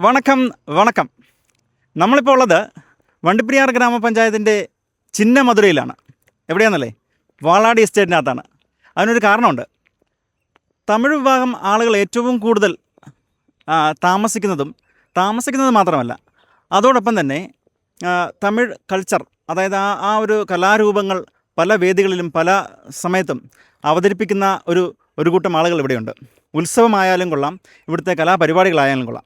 വണക്കം വണക്കം. നമ്മളിപ്പോൾ ഉള്ളത് വണ്ടിപ്പെരിയാർ ഗ്രാമപഞ്ചായത്തിന്റെ ചിന്നമധുരയിലാണ്. എവിടെയാണെന്നല്ലേ വാളാടി എസ്റ്റേറ്റിനകത്താണ്. അതിനൊരു കാരണമുണ്ട്. തമിഴ് വിഭാഗം ആളുകൾ ഏറ്റവും കൂടുതൽ താമസിക്കുന്നതും താമസിക്കുന്നത് മാത്രമല്ല അതോടൊപ്പം തന്നെ തമിഴ് കൾച്ചർ അതായത് ആ ആ ഒരു കലാരൂപങ്ങൾ പല വേദികളിലും പല സമയത്തും അവതരിപ്പിക്കുന്ന ഒരു ഒരു കൂട്ടം ആളുകൾ ഇവിടെയുണ്ട്. ഉത്സവമായാലും കൊള്ളാം ഇവിടുത്തെ കലാപരിപാടികളായാലും കൊള്ളാം.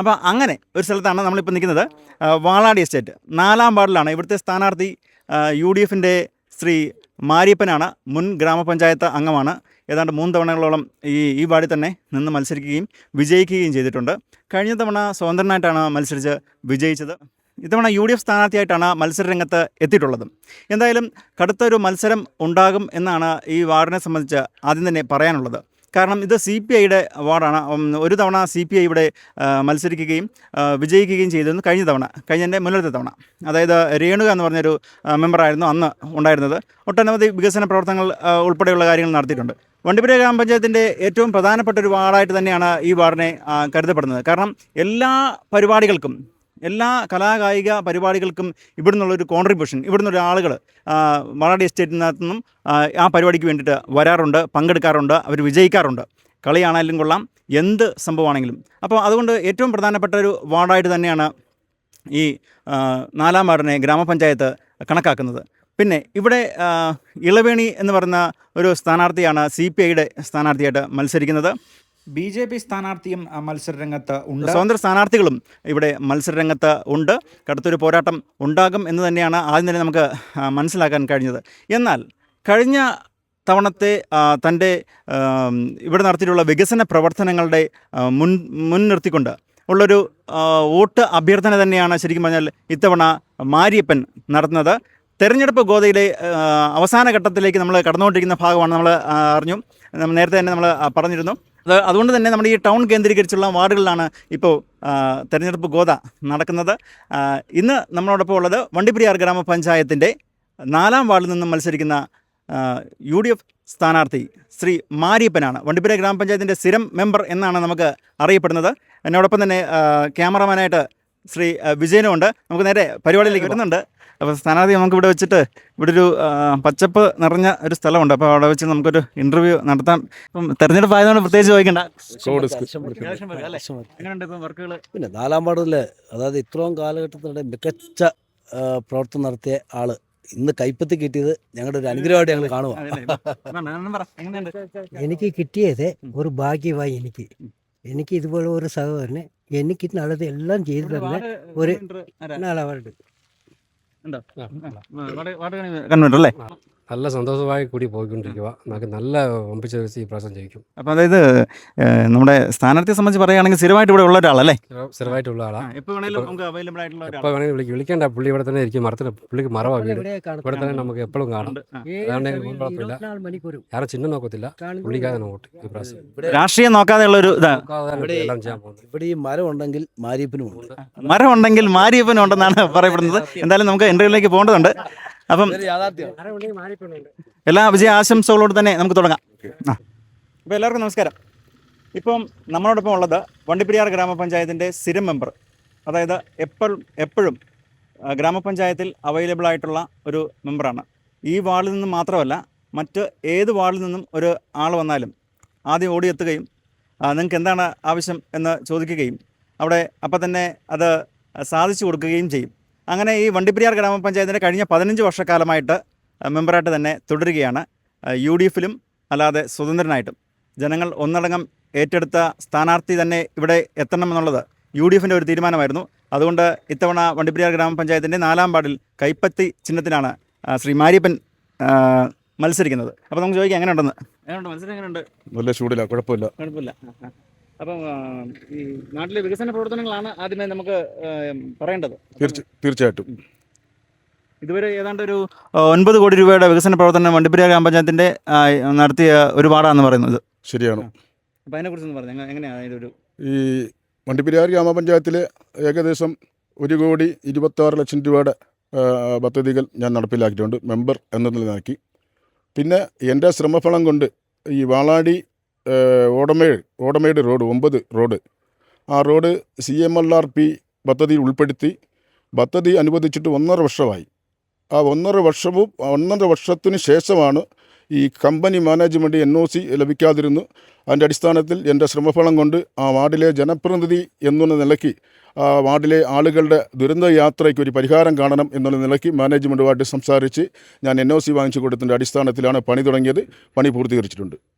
അപ്പോൾ അങ്ങനെ ഒരു സ്ഥലത്താണ് നമ്മളിപ്പോൾ നിൽക്കുന്നത്. വാളാടി എസ്റ്റേറ്റ്. നാലാം വാർഡിലാണ് ഇവിടുത്തെ സ്ഥാനാർത്ഥി യു ഡി എഫിന്റെ ശ്രീ മാരിയപ്പനാണ്. മുൻ ഗ്രാമപഞ്ചായത്ത് അംഗമാണ്. ഏതാണ്ട് മൂന്ന് തവണകളോളം ഈ ഈ വാർഡിൽ തന്നെ നിന്ന് മത്സരിക്കുകയും വിജയിക്കുകയും ചെയ്തിട്ടുണ്ട്. കഴിഞ്ഞ തവണ സ്വതന്ത്രനായിട്ടാണ് മത്സരിച്ച് വിജയിച്ചത്. ഇത്തവണ യു ഡി എഫ് സ്ഥാനാർത്ഥിയായിട്ടാണ് മത്സരരംഗത്ത് എത്തിയിട്ടുള്ളത്. എന്തായാലും കടുത്തൊരു മത്സരം ഉണ്ടാകും എന്നാണ് ഈ വാർഡിനെ സംബന്ധിച്ച് ആദ്യം തന്നെ പറയാനുള്ളത്. കാരണം ഇത് സി പി ഐയുടെ വാർഡാണ് ഒരു തവണ സി പി ഐ ഇവിടെ മത്സരിക്കുകയും വിജയിക്കുകയും ചെയ്തിരുന്നു കഴിഞ്ഞ തവണ കഴിഞ്ഞതിന്റെ മുന്നിലത്തെ തവണ. അതായത് രേണുക എന്ന് പറഞ്ഞൊരു മെമ്പറായിരുന്നു അന്ന് ഉണ്ടായിരുന്നത്. ഒട്ടനവധി വികസന പ്രവർത്തനങ്ങൾ ഉൾപ്പെടെയുള്ള കാര്യങ്ങൾ നടത്തിയിട്ടുണ്ട്. വണ്ടിപ്പുര ഗ്രാമപഞ്ചായത്തിന്റെ ഏറ്റവും പ്രധാനപ്പെട്ട ഒരു വാർഡായിട്ട് തന്നെയാണ് ഈ വാർഡിനെ കരുതപ്പെടുന്നത്. കാരണം എല്ലാ പരിപാടികൾക്കും എല്ലാ കലാകായിക പരിപാടികൾക്കും ഇവിടെ നിന്നുള്ളൊരു കോൺട്രിബ്യൂഷൻ ഇവിടെ നിന്നുള്ള ആളുകൾ വളാടി എസ്റ്റേറ്റിനകത്തു നിന്നും ആ പരിപാടിക്ക് വേണ്ടിയിട്ട് വരാറുണ്ട് പങ്കെടുക്കാറുണ്ട് അവർ വിജയിക്കാറുണ്ട്. കളിയാണെങ്കിലും കൊള്ളാം എന്ത് സംഭവമാണെങ്കിലും. അപ്പോൾ അതുകൊണ്ട് ഏറ്റവും പ്രധാനപ്പെട്ട ഒരു വാർഡായിട്ട് തന്നെയാണ് ഈ നാലാം വാർഡിനെ ഗ്രാമപഞ്ചായത്ത് കണക്കാക്കുന്നത്. പിന്നെ ഇവിടെ ഇളവേണി എന്ന് പറയുന്ന ഒരു സ്ഥാനാർത്ഥിയാണ് സി പി ഐയുടെ സ്ഥാനാർത്ഥിയായിട്ട് മത്സരിക്കുന്നത്. ബി ജെ പി സ്ഥാനാർത്ഥിയും മത്സരരംഗത്ത് ഉണ്ട്. സ്വതന്ത്ര സ്ഥാനാർത്ഥികളും ഇവിടെ മത്സരരംഗത്ത് ഉണ്ട്. കടുത്തൊരു പോരാട്ടം ഉണ്ടാകും എന്ന് തന്നെയാണ് ആദ്യം തന്നെ നമുക്ക് മനസ്സിലാക്കാൻ കഴിഞ്ഞത്. എന്നാൽ കഴിഞ്ഞ തവണത്തെ തന്റെ ഇവിടെ നടത്തിയിട്ടുള്ള വികസന പ്രവർത്തനങ്ങളുടെ മുൻ മുൻനിർത്തിക്കൊണ്ട് ഉള്ളൊരു വോട്ട് അഭ്യർത്ഥന തന്നെയാണ് ശരിക്കും പറഞ്ഞാൽ ഇത്തവണ മാരിയപ്പൻ നടത്തുന്നത്. തെരഞ്ഞെടുപ്പ് ഗോതയിലെ അവസാന ഘട്ടത്തിലേക്ക് നമ്മൾ കടന്നുകൊണ്ടിരിക്കുന്ന ഭാഗമാണ് നമ്മൾ അറിഞ്ഞു. നേരത്തെ തന്നെ നമ്മൾ പറഞ്ഞിരുന്നു. അതുകൊണ്ട് തന്നെ നമ്മുടെ ഈ ടൗൺ കേന്ദ്രീകരിച്ചുള്ള വാർഡുകളിലാണ് ഇപ്പോൾ തെരഞ്ഞെടുപ്പ് ഗോത നടക്കുന്നത്. ഇന്ന് നമ്മളോടൊപ്പം ഉള്ളത് വണ്ടിപ്പെരിയാർ ഗ്രാമപഞ്ചായത്തിന്റെ നാലാം വാർഡിൽ നിന്നും മത്സരിക്കുന്ന യു ഡി എഫ് സ്ഥാനാർത്ഥി ശ്രീ മാരിയപ്പനാണ്. വണ്ടിപ്പെരിയാർ ഗ്രാമപഞ്ചായത്തിന്റെ സ്ഥിരം മെമ്പർ എന്നാണ് നമുക്ക് അറിയപ്പെടുന്നത്. എന്നോടൊപ്പം തന്നെ ക്യാമറമാനായിട്ട് ശ്രീ വിജയനുമുണ്ട്. നമുക്ക് നേരെ പരിപാടിയിലേക്ക് വരുന്നുണ്ട്. അപ്പോൾ സ്ഥാനാർത്ഥി നമുക്ക് ഇവിടെ വെച്ചിട്ട് ഇവിടെ ഒരു പച്ചപ്പ് നിറഞ്ഞ ഒരു സ്ഥലമുണ്ട്. അപ്പോൾ അവിടെ വെച്ച് നമുക്കൊരു ഇന്റർവ്യൂ നടത്താം. ഇപ്പം തെരഞ്ഞെടുപ്പ് ആയതുകൊണ്ട് പ്രത്യേകിച്ച് ചോദിക്കണ്ട? എങ്ങനെയുണ്ട് ഇപ്പം വർക്കുകൾ പിന്നെ നാലാം പാടത്തിൽ അതായത് ഇത്രയും കാലഘട്ടത്തിനിടെ മികച്ച പ്രവർത്തനം നടത്തിയ ആൾ ഇന്ന് കൈപ്പത്തി കിട്ടിയത് ഞങ്ങളുടെ ഒരു അനുഗ്രഹമായിട്ട് ഞങ്ങൾ കാണുക എനിക്ക് കിട്ടിയത് ഒരു ഭാഗ്യമായി എനിക്ക്. എനിക്ക് ഇതുപോലെ ഒരു സഹോദരനെ എനിക്ക് നല്ലത് എല്ലാം ചെയ്തു തന്നെ ഒരു നാലാവാറുണ്ട് കൺവെന്റർ അല്ലേ? നല്ല സന്തോഷമായി കൂടി പോയിക്കൊണ്ടിരിക്കുക നമുക്ക് നല്ല വമ്പിച്ച ഈ പ്രാവശ്യം ജയിക്കും. അപ്പോൾ അതായത് നമ്മുടെ സ്ഥാനാർത്ഥിയെ സംബന്ധിച്ച് പറയുകയാണെങ്കിൽ സ്ഥിരമായിട്ട് ഇവിടെ ഉള്ള ഒരാളല്ലേ? സ്ഥിര- സ്ഥിരമായിട്ടുള്ള ആളാണ് എപ്പോൾ വേണമെങ്കിലും നമുക്ക് അവൈലബിൾ ആയിട്ടുള്ള ഇപ്പോൾ ഒരാൾ വേണമെങ്കിൽ വിളിക്കും. വിളിക്കേണ്ട പുള്ളി ഇവിടെ തന്നെ ഇരിക്കും. മരത്തിന് പുള്ളിക്ക് മറവാ വീട്. ഇവിടെ തന്നെ നമുക്ക് എപ്പോഴും കാണാം. എനിക്ക് കുഴപ്പമില്ല. ആരും ചിഹ്നം നോക്കത്തില്ല. പുള്ളിക്കാതെ നോക്കട്ടെ ഈ പ്രാവശ്യം. രാഷ്ട്രീയം നോക്കാതെ ഉള്ള ഒരു ഇതാണ് ഇവിടെ- എല്ലാം ചെയ്യാൻ പോകുന്നത് ഇവിടെ ഈ മരം ഉണ്ടെങ്കിൽ മാരിയപ്പനും ഉണ്ട്. മരം ഉണ്ടെങ്കിൽ മാരിയപ്പനും ഉണ്ടെന്നാണ് പറയപ്പെടുന്നത്. എന്തായാലും നമുക്ക് ഇന്റർവ്യൂലേക്ക് പോകേണ്ടതുണ്ട്. അപ്പം എല്ലാ വിജയ ആശംസകളോട് തന്നെ നമുക്ക് തുടങ്ങാം. ആ. അപ്പോൾ എല്ലാവർക്കും നമസ്കാരം. ഇപ്പം നമ്മളോടൊപ്പം ഉള്ളത് വണ്ടിപ്പെരിയാർ ഗ്രാമപഞ്ചായത്തിന്റെ സ്ഥിരം മെമ്പർ അതായത് എപ്പോഴും എപ്പോഴും ഗ്രാമപഞ്ചായത്തിൽ അവൈലബിൾ ആയിട്ടുള്ള ഒരു മെമ്പറാണ്. ഈ വാർഡിൽ നിന്നും മാത്രമല്ല മറ്റ് ഏത് വാർഡിൽ നിന്നും ഒരു ആൾ വന്നാലും ആദ്യം ഓടിയെത്തുകയും നിങ്ങൾക്ക് എന്താണ് ആവശ്യം എന്ന് ചോദിക്കുകയും അവിടെ അപ്പം തന്നെ അത് സാധിച്ചു കൊടുക്കുകയും ചെയ്യും. അങ്ങനെ ഈ വണ്ടിപ്പെരിയാർ ഗ്രാമപഞ്ചായത്തിന്റെ കഴിഞ്ഞ പതിനഞ്ച് വർഷക്കാലമായിട്ട് മെമ്പറായിട്ട് തന്നെ തുടരുകയാണ്. യു ഡി എഫിലും അല്ലാതെ സ്വതന്ത്രനായിട്ടും. ജനങ്ങൾ ഒന്നടങ്കം ഏറ്റെടുത്ത സ്ഥാനാർത്ഥി തന്നെ ഇവിടെ എത്തണമെന്നുള്ളത് യു ഡി എഫിന്റെ ഒരു തീരുമാനമായിരുന്നു. അതുകൊണ്ട് ഇത്തവണ വണ്ടിപ്പെരിയാർ ഗ്രാമപഞ്ചായത്തിന്റെ നാലാം പാടിൽ കൈപ്പത്തി ചിഹ്നത്തിലാണ് ശ്രീ മാരിയപ്പൻ മത്സരിക്കുന്നത്. അപ്പോൾ നമുക്ക് ചോദിക്കാം എങ്ങനെയുണ്ടെന്ന്? എങ്ങനെയുണ്ട്? മത്സരം എങ്ങനെയുണ്ട്? നല്ല ചൂടില്ല കുഴപ്പമില്ല. കുഴപ്പമില്ല. അപ്പം ഈ നാട്ടിലെ വികസന പ്രവർത്തനങ്ങളാണ് ആദ്യമേ നമുക്ക് പറയേണ്ടത്. തീർച്ചയായിട്ടും. ഇതുവരെ ഏതാണ്ട് ഒരു ഒൻപത് കോടി രൂപയുടെ വികസന പ്രവർത്തനം വണ്ടിപ്പുര ഗ്രാമപഞ്ചായത്തിന്റെ നടത്തിയ ഒരു വാർഡാണെന്ന് പറയുന്നത്. ശരിയാണ്. അപ്പോൾ അതിനെക്കുറിച്ചൊന്ന് പറഞ്ഞു എങ്ങനെയാണ് അതിന്റെ ഈ വണ്ടിപ്പെരിയാർ ഗ്രാമപഞ്ചായത്തിലെ ഏകദേശം ഒരു കോടി ഇരുപത്താറ് ലക്ഷം രൂപയുടെ പദ്ധതികൾ ഞാൻ നടപ്പിലാക്കിയിട്ടുണ്ട് മെമ്പർ എന്ന നിലനിലാക്കി പിന്നെ എന്റെ ശ്രമഫലം കൊണ്ട് ഈ വാളാടി ആ, ഓടമേട് റോഡ് ഒമ്പത് റോഡ്. ആ road C M L R P പദ്ധതിയിൽ ഉൾപ്പെടുത്തി പദ്ധതി അനുവദിച്ചിട്ട് ഒന്നര വർഷമായി. ആ ഒന്നര വർഷവും ഒന്നര വർഷത്തിന് ശേഷമാണ് ഈ company management N O C ലഭിക്കാതിരുന്നു. അതിന്റെ അടിസ്ഥാനത്തിൽ എന്റെ ശ്രമഫലം കൊണ്ട് ആ വാർഡിലെ ജനപ്രതിനിധി എന്നുള്ള നിലയ്ക്ക് ആ വാർഡിലെ ആളുകളുടെ ദുരന്ത യാത്രയ്ക്ക് ഒരു പരിഹാരം കാണണം എന്നുള്ള നിലയ്ക്ക് മാനേജ്മെന്റുമായിട്ട് സംസാരിച്ച് ഞാൻ എൻ ഒ സി വാങ്ങിച്ചു കൊടുത്തതിന്റെ അടിസ്ഥാനത്തിലാണ് പണി തുടങ്ങിയത്. പണി പൂർത്തീകരിച്ചിട്ടുണ്ട്.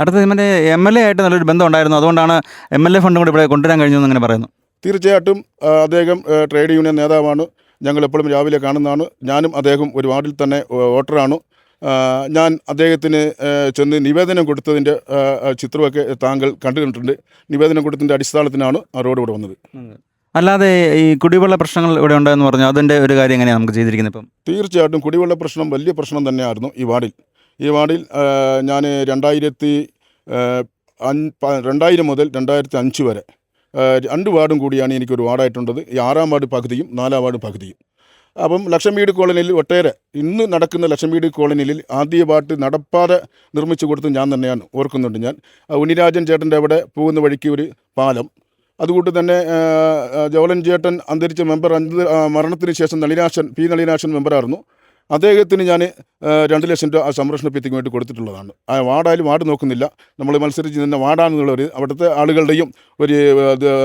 അടുത്ത മറ്റേ എം എൽ എ ആയിട്ട് നല്ലൊരു ബന്ധം ഉണ്ടായിരുന്നു അതുകൊണ്ടാണ് എം എൽ എ ഫണ്ടും കൂടി ഇവിടെ കൊണ്ടുവരാൻ കഴിഞ്ഞു എന്ന് അങ്ങനെ പറയുന്നു. തീർച്ചയായിട്ടും അദ്ദേഹം ട്രേഡ് യൂണിയൻ നേതാവാണ്. ഞങ്ങൾ എപ്പോഴും രാവിലെ കാണുന്നതാണ്. ഞാനും അദ്ദേഹം ഒരു വാർഡിൽ തന്നെ വോട്ടറാണ് ഞാൻ അദ്ദേഹത്തിന് ചെന്ന് നിവേദനം കൊടുത്തതിന്റെ ചിത്രമൊക്കെ താങ്കൾ കണ്ടിട്ടുണ്ട്. നിവേദനം കൊടുത്തതിന്റെ അടിസ്ഥാനത്തിനാണ് ആ റോഡ് ഇവിടെ വന്നത്. അല്ലാതെ ഈ കുടിവെള്ള പ്രശ്നങ്ങൾ ഇവിടെ ഉണ്ടെന്ന് പറഞ്ഞു അതിന്റെ ഒരു കാര്യം എങ്ങനെയാണ് നമുക്ക് ചെയ്തിരിക്കുന്നത് ഇപ്പം? തീർച്ചയായിട്ടും കുടിവെള്ള പ്രശ്നം വലിയ പ്രശ്നം തന്നെയായിരുന്നു ഈ വാർഡിൽ. ഈ വാർഡിൽ ഞാൻ രണ്ടായിരത്തി രണ്ടായിരം മുതൽ രണ്ടായിരത്തി അഞ്ച് വരെ രണ്ട് വാർഡും കൂടിയാണ് എനിക്കൊരു വാർഡായിട്ടുള്ളത്. ഈ ആറാം വാർഡ് പകുതിയും നാലാം വാർഡ് പകുതിയും. അപ്പം ലക്ഷം വീട് കോളനിയിൽ ഒട്ടേറെ ഇന്ന് നടക്കുന്ന ലക്ഷം വീട് കോളനിയിൽ ആദ്യ പാട്ട് നടപ്പാതെ നിർമ്മിച്ചു കൊടുത്ത് ഞാൻ തന്നെയാണ്. ഓർക്കുന്നുണ്ട് ഞാൻ. ഉണ്ണിരാജൻ ചേട്ടന്റെ അവിടെ പോകുന്ന വഴിക്ക് ഒരു പാലം. അതുകൊണ്ട് തന്നെ ജോലൻ ചേട്ടൻ അന്തരിച്ച മെമ്പർ മരണത്തിന് ശേഷം നളിനാശൻ പി നളിനാശൻ മെമ്പറായിരുന്നു. അദ്ദേഹത്തിന് ഞാൻ രണ്ട് ലക്ഷം രൂപ ആ സംരക്ഷണ ഭിത്തിക്ക് വേണ്ടി കൊടുത്തിട്ടുള്ളതാണ്. ആ വാർഡായാലും വാർഡ് നോക്കുന്നില്ല. നമ്മൾ മത്സരിച്ച് നിന്ന വാർഡാണെന്നുള്ളൊരു അവിടുത്തെ ആളുകളുടെയും ഒരു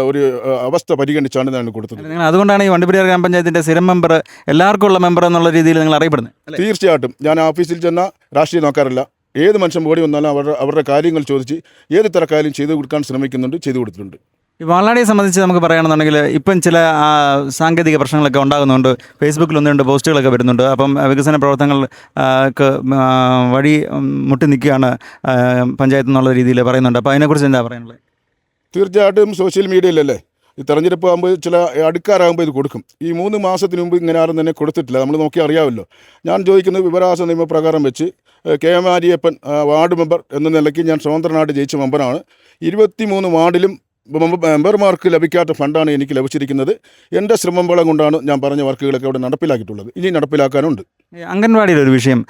ഒരു അവസ്ഥ പരിഗണിച്ചാണ് ഞാൻ കൊടുത്തത്. നിങ്ങൾ അതുകൊണ്ടാണ് ഈ വണ്ടിപ്പെരിയാർ ഗ്രാമപഞ്ചായത്തിന്റെ സ്ഥിരം മെമ്പർ എല്ലാവർക്കും ഉള്ള മെമ്പർ എന്നുള്ള രീതിയിൽ നിങ്ങൾ അറിയപ്പെടുന്നത് തീർച്ചയായിട്ടും. ഞാൻ ഓഫീസിൽ ചെന്ന രാഷ്ട്രീയം നോക്കാറില്ല. ഏത് മനുഷ്യൻ ഓടി വന്നാലും അവരുടെ അവരുടെ കാര്യങ്ങൾ ചോദിച്ച് ഏത് തരക്കാര്യം ചെയ്തു കൊടുക്കാൻ ശ്രമിക്കുന്നുണ്ട് ചെയ്തു കൊടുത്തിട്ടുണ്ട്. ഈ വാളാടിയെ സംബന്ധിച്ച് നമുക്ക് പറയുകയാണെന്നുണ്ടെങ്കിൽ ഇപ്പം ചില സാങ്കേതിക പ്രശ്നങ്ങളൊക്കെ ഉണ്ടാകുന്നുണ്ട്. ഫേസ്ബുക്കിൽ ഒന്ന് രണ്ട് പോസ്റ്റുകളൊക്കെ വരുന്നുണ്ട്. അപ്പം വികസന പ്രവർത്തനങ്ങൾ ആ, വഴി മുട്ടി നിൽക്കുകയാണ് പഞ്ചായത്ത് എന്നുള്ള രീതിയിൽ പറയുന്നുണ്ട്. അപ്പോൾ അതിനെക്കുറിച്ച് എന്താ പറയാനുള്ളത്? തീർച്ചയായിട്ടും സോഷ്യൽ മീഡിയയിലല്ലേ? ഈ തെരഞ്ഞെടുപ്പ് ആകുമ്പോൾ ചില അടുക്കാരാകുമ്പോൾ ഇത് കൊടുക്കും. ഈ മൂന്ന് മാസത്തിന് മുമ്പ് ഇങ്ങനെ ആരും തന്നെ കൊടുത്തിട്ടില്ല. നമ്മൾ നോക്കി അറിയാമല്ലോ. ഞാൻ ചോദിക്കുന്നത് വിവരാസ നിയമപ്രകാരം വെച്ച് K M Aryappan ward member എന്ന നിലയ്ക്ക് ഞാൻ സ്വതന്ത്രനായിട്ട് ജയിച്ച മെമ്പറാണ്. ഇരുപത്തി മൂന്ന് വാർഡിലും മെമ്പർമാർക്ക് ലഭിക്കാത്ത ഫണ്ടാണ് എനിക്ക് ലഭിച്ചിരിക്കുന്നത്. എന്റെ ശ്രമം ബലം കൊണ്ടാണ് ഞാൻ പറഞ്ഞ വർക്കുകളൊക്കെ അവിടെ നടപ്പിലാക്കിയിട്ടുള്ളത്. ഇനി നടപ്പിലാക്കാനുണ്ട്. അംഗൻവാടിയുടെ ഒരു വിഷയം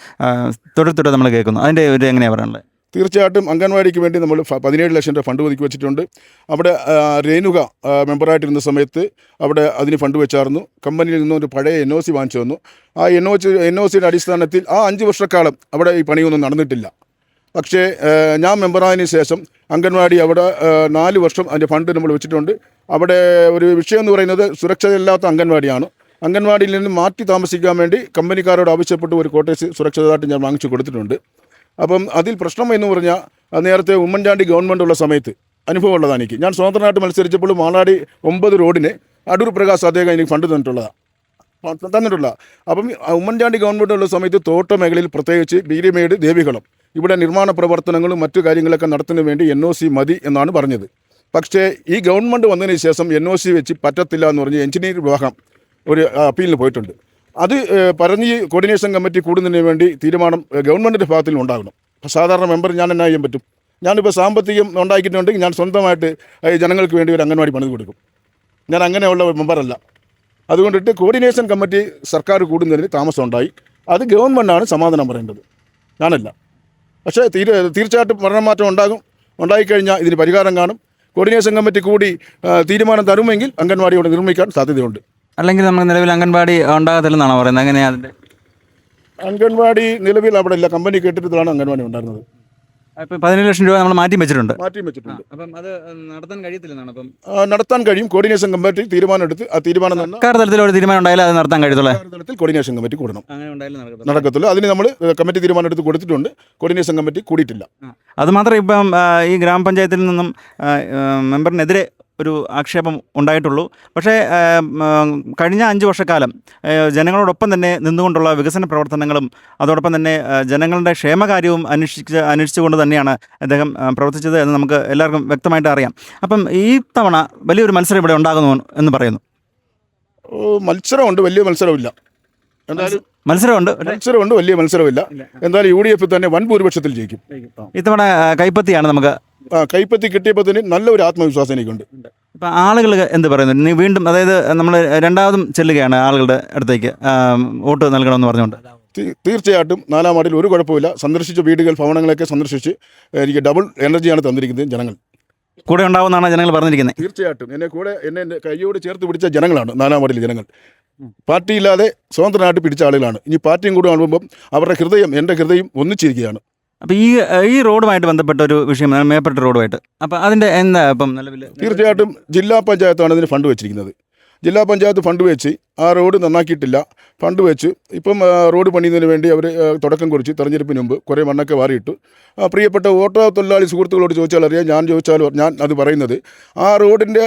തൊട്ട് തുടരെ തുടരെ നമ്മൾ കേൾക്കുന്നു. അതിന്റെ ഒരു എങ്ങനെയാണ് പറയാനുള്ളത്? തീർച്ചയായിട്ടും അംഗൻവാടിക്ക് വേണ്ടി നമ്മൾ പതിനേഴ് ലക്ഷം രൂപ ഫണ്ട് ഒതുക്കി വെച്ചിട്ടുണ്ട്. അവിടെ രേണുക മെമ്പറായിട്ടിരുന്ന സമയത്ത് അവിടെ അതിന് ഫണ്ട് വെച്ചായിരുന്നു. കമ്പനിയിൽ നിന്നും ഒരു പഴയ എൻ ഒ സി വാങ്ങിച്ചു വന്നു ആ N O C N O സിയുടെ അടിസ്ഥാനത്തിൽ ആ അഞ്ച് വർഷക്കാലം അവിടെ ഈ പണിയൊന്നും നടന്നിട്ടില്ല. പക്ഷേ ഞാൻ മെമ്പറായതിനു ശേഷം അംഗൻവാടി അവിടെ നാല് വർഷം അതിന്റെ ഫണ്ട് നമ്മൾ വെച്ചിട്ടുണ്ട്. അവിടെ ഒരു വിഷയം എന്ന് പറയുന്നത് സുരക്ഷയില്ലാത്ത അംഗൻവാടിയാണ്. അംഗൻവാടിയിൽ നിന്ന് മാറ്റി താമസിക്കാൻ വേണ്ടി കമ്പനിക്കാരോട് ആവശ്യപ്പെട്ട് ഒരു കോട്ടേജ് സുരക്ഷിതമായിട്ട് ഞാൻ വാങ്ങിച്ചു കൊടുത്തിട്ടുണ്ട്. അപ്പം അതിൽ പ്രശ്നം എന്ന് പറഞ്ഞാൽ നേരത്തെ ഉമ്മൻചാണ്ടി ഗവൺമെന്റ് ഉള്ള സമയത്ത് അനുഭവമുള്ളതാണ് എനിക്ക്. ഞാൻ സ്വതന്ത്രനായിട്ട് മത്സരിച്ചപ്പോൾ മാളാടി ഒമ്പത് റോഡിന് അടൂർ പ്രകാശ് അദ്ദേഹം എനിക്ക് ഫണ്ട് തന്നിട്ടുള്ളതാണ് തന്നിട്ടുള്ള അപ്പം ഉമ്മൻചാണ്ടി ഗവൺമെന്റ് ഉള്ള സമയത്ത് തോട്ട മേഖലയിൽ പ്രത്യേകിച്ച് ബീരിമേട് ദേവികുളം. ഇവിടെ നിർമ്മാണ പ്രവർത്തനങ്ങളും മറ്റു കാര്യങ്ങളൊക്കെ നടത്തുന്നതിന് വേണ്ടി എൻ ഒ സി മതി എന്നാണ് പറഞ്ഞത്. പക്ഷേ ഈ ഗവൺമെന്റ് വന്നതിന് ശേഷം എൻ ഒ സി വെച്ച് പറ്റത്തില്ല എന്ന് പറഞ്ഞ് എഞ്ചിനീയർ വിഭാഗം ഒരു അപ്പീലിന് പോയിട്ടുണ്ട്. അത് പറഞ്ഞ് കോർഡിനേഷൻ കമ്മിറ്റി കൂടുന്നതിന് വേണ്ടി തീരുമാനം ഗവൺമെന്റിന്റെ ഭാഗത്തിൽ ഉണ്ടാകണം. സാധാരണ മെമ്പർ ഞാൻ എന്നാ ചെയ്യാൻ പറ്റും? ഞാനിപ്പോൾ സാമ്പത്തികം ഉണ്ടാക്കിയിട്ടുണ്ടെങ്കിൽ ഞാൻ സ്വന്തമായിട്ട് ജനങ്ങൾക്ക് വേണ്ടി ഒരു അംഗൻവാടി പണിത് കൊടുക്കും. ഞാൻ അങ്ങനെയുള്ള മെമ്പറല്ല. അതുകൊണ്ടിട്ട് കോർഡിനേഷൻ കമ്മിറ്റി സർക്കാർ കൂടുന്നതിന് താമസം ഉണ്ടായി അത് ഗവൺമെന്റാണ് സമാധാനം പറയേണ്ടത്. ഞാനല്ല. പക്ഷേ തീരെ തീർച്ചയായിട്ടും ഭരണമാറ്റം ഉണ്ടാകും. ഉണ്ടായിക്കഴിഞ്ഞാൽ ഇതിന് പരിഹാരം കാണും. കോർഡിനേഷൻ കമ്മിറ്റി കൂടി തീരുമാനം തരുമെങ്കിൽ അംഗൻവാടി ഇവിടെ നിർമ്മിക്കാൻ സാധ്യതയുണ്ട്. അല്ലെങ്കിൽ നമുക്ക് നിലവിൽ അംഗൻവാടി ഉണ്ടാകത്തില്ലെന്നാണോ പറയുന്നത്? അങ്ങനെയാണ് അതിന്റെ അംഗൻവാടി നിലവിൽ അവിടെ ഇല്ല. കമ്പനി കെട്ടിടത്തിലാണ് അംഗൻവാടി ഉണ്ടായിരുന്നത്. പതിനേഴ് ലക്ഷം രൂപ നമ്മൾ മാറ്റി വെച്ചിട്ടുണ്ട്. മാറ്റി വെച്ചിട്ടുണ്ട്. അപ്പം അത് നടത്താൻ കഴിയത്തില്ലെന്നാണ് അപ്പം? നടത്താൻ കഴിയും. കോർഡിനേഷൻ കമ്മിറ്റി തീരുമാനം എടുത്ത് ആ തീരുമാനം സർക്കാർ തലത്തിൽ ഒരു തീരുമാനം ഉണ്ടായാലും അത് നടത്താൻ കഴിയത്തുള്ളൂ. തലത്തിൽ കോർഡിനേഷൻ കമ്മിറ്റി കൂടണം. അങ്ങനെ നടക്കത്തുള്ളൂ. നടക്കത്തില്ല അതിന് നമ്മൾ കമ്മിറ്റി തീരുമാനം എടുത്ത് കൊടുത്തിട്ടുണ്ട്. കോർഡിനേഷൻ കമ്മിറ്റി കൂടിയിട്ടില്ല. അതുമാത്രം ഇപ്പം ഈ ഗ്രാമപഞ്ചായത്തിൽ നിന്നും മെമ്പറിനെതിരെ ഒരു ആക്ഷേപം ഉണ്ടായിട്ടുള്ളൂ. പക്ഷേ കഴിഞ്ഞ അഞ്ച് വർഷക്കാലം ജനങ്ങളോടൊപ്പം തന്നെ നിന്നുകൊണ്ടുള്ള വികസന പ്രവർത്തനങ്ങളും അതോടൊപ്പം തന്നെ ജനങ്ങളുടെ ക്ഷേമകാര്യവും അന്വേഷിച്ച് അന്വേഷിച്ചുകൊണ്ട് തന്നെയാണ് അദ്ദേഹം പ്രവർത്തിച്ചത് എന്ന് നമുക്ക് എല്ലാവർക്കും വ്യക്തമായിട്ട് അറിയാം. അപ്പം ഈ തവണ വലിയൊരു മത്സരം ഇവിടെ ഉണ്ടാകുന്നു എന്ന് പറയുന്നു. മത്സരമുണ്ട്. വലിയ മത്സരമില്ല. എന്തായാലും മത്സരമുണ്ട്. മത്സരമുണ്ട്. വലിയ മത്സരമില്ല. എന്തായാലും യു ഡി എഫ് തന്നെ വൻ ഭൂരിപക്ഷത്തിൽ ജയിക്കും. ഇത്തവണ കൈപ്പത്തിയാണ് നമുക്ക് കൈപ്പത്തി കിട്ടിയപ്പോൾ തന്നെ നല്ലൊരു ആത്മവിശ്വാസം എനിക്കുണ്ട്. ഇപ്പം ആളുകൾ എന്ത് പറയുന്നു? നീ വീണ്ടും അതായത് നമ്മൾ രണ്ടാമതും ചെല്ലുകയാണ് ആളുകളുടെ അടുത്തേക്ക്. വോട്ട് നൽകണമെന്ന് പറഞ്ഞുകൊണ്ട്. തീർച്ചയായിട്ടും നാലാം വാർഡിൽ ഒരു കുഴപ്പമില്ല സന്ദർശിച്ച വീടുകൾ ഭവനങ്ങളൊക്കെ സന്ദർശിച്ച് എനിക്ക് ഡബിൾ എനർജിയാണ് തന്നിരിക്കുന്നത് ജനങ്ങൾ. കൂടെ ഉണ്ടാവുമെന്നാണ് ജനങ്ങൾ പറഞ്ഞിരിക്കുന്നത്. തീർച്ചയായിട്ടും. എന്നെ കൂടെ എന്നെ എന്റെ കൈയോട് ചേർത്ത് പിടിച്ച ജനങ്ങളാണ് നാലാം വാർഡിലെ ജനങ്ങൾ. പാർട്ടിയില്ലാതെ സ്വതന്ത്രനായിട്ട് പിടിച്ച ആളുകളാണ്. ഇനി പാർട്ടിയും കൂടെ കാണുമ്പം അവരുടെ ഹൃദയം എന്റെ ഹൃദയം ഒന്നിച്ചിരിക്കുകയാണ്. അപ്പോൾ ഈ ഈ റോഡുമായിട്ട് ബന്ധപ്പെട്ട ഒരു വിഷയം മേപ്പെട്ട റോഡുമായിട്ട്. അപ്പോൾ അതിന്റെ എന്താ ഇപ്പം നിലവിൽ തീർച്ചയായിട്ടും ജില്ലാ പഞ്ചായത്താണ് ഇതിന് ഫണ്ട് വെച്ചിരിക്കുന്നത്. ജില്ലാ പഞ്ചായത്ത് ഫണ്ട് വെച്ച് ആ റോഡ് നന്നാക്കിയിട്ടില്ല. ഫണ്ട് വെച്ച് ഇപ്പം റോഡ് പണിയുന്നതിന് വേണ്ടി അവർ തുടക്കം കുറിച്ച് തെരഞ്ഞെടുപ്പിന് മുമ്പ് കുറേ മണ്ണൊക്കെ വാരിയിട്ടു. പ്രിയപ്പെട്ട ഓട്ടോ തൊഴിലാളി സുഹൃത്തുക്കളോട് ചോദിച്ചാൽ അറിയാം ഞാൻ ചോദിച്ചാൽ ഞാൻ അത് പറയുന്നത് ആ റോഡിന്റെ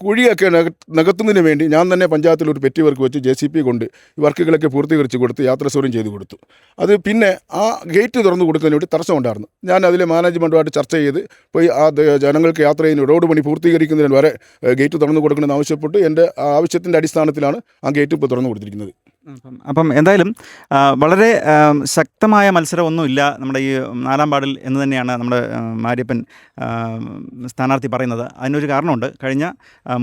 കുഴിയൊക്കെ നിക- നികത്തുന്നതിന് വേണ്ടി ഞാൻ തന്നെ പഞ്ചായത്തിൽ ഒരു പെറ്റി വർക്ക് വെച്ച് ജെ സി പി കൊണ്ട് വർക്കുകളൊക്കെ പൂർത്തീകരിച്ച് കൊടുത്ത് യാത്ര സൗകര്യം ചെയ്ത് കൊടുത്തു. അത് പിന്നെ ആ ഗേറ്റ് തുറന്നു കൊടുക്കുന്നതിന് വേണ്ടി തടസ്സമുണ്ടായിരുന്നു ഞാൻ അതിലെ മാനേജ്മെന്റുമായിട്ട് ചർച്ച ചെയ്ത് പോയി ആ ജനങ്ങൾക്ക് യാത്ര ചെയ്യുന്ന റോഡ് പണി പൂർത്തീകരിക്കുന്നതിന് വരെ ഗേറ്റ് തുറന്നു കൊടുക്കണമെന്ന് ആവശ്യപ്പെട്ട് എന്റെ ആവശ്യത്തിന്റെ അടിസ്ഥാനത്തിലാണ് ആ ഗേറ്റ് ഇപ്പോൾ തുറന്നു കൊടുത്തിരിക്കുന്നത്. അപ്പം എന്തായാലും വളരെ ശക്തമായ മത്സരമൊന്നുമില്ല നമ്മുടെ ഈ നാലാം പാടിൽ എന്ന് തന്നെയാണ് നമ്മുടെ മാരിയപ്പൻ സ്ഥാനാർത്ഥി പറയുന്നത്. അതിനൊരു കാരണമുണ്ട്. കഴിഞ്ഞ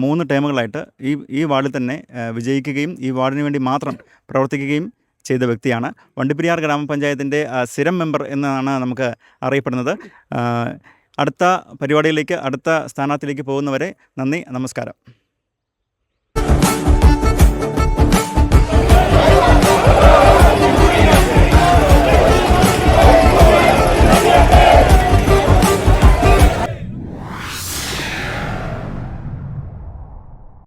മൂന്ന് ടേമുകളായിട്ട് ഈ ഈ വാർഡിൽ തന്നെ വിജയിക്കുകയും ഈ വാർഡിന് വേണ്ടി മാത്രം പ്രവർത്തിക്കുകയും ചെയ്ത വ്യക്തിയാണ്. വണ്ടിപ്പെരിയാർ ഗ്രാമപഞ്ചായത്തിന്റെ സ്ഥിരം മെമ്പർ എന്നാണ് നമുക്ക് അറിയപ്പെടുന്നത്. അടുത്ത പരിപാടിയിലേക്ക് അടുത്ത സ്ഥാനാർത്ഥിയിലേക്ക് പോകുന്നവരെ നന്ദി നമസ്കാരം.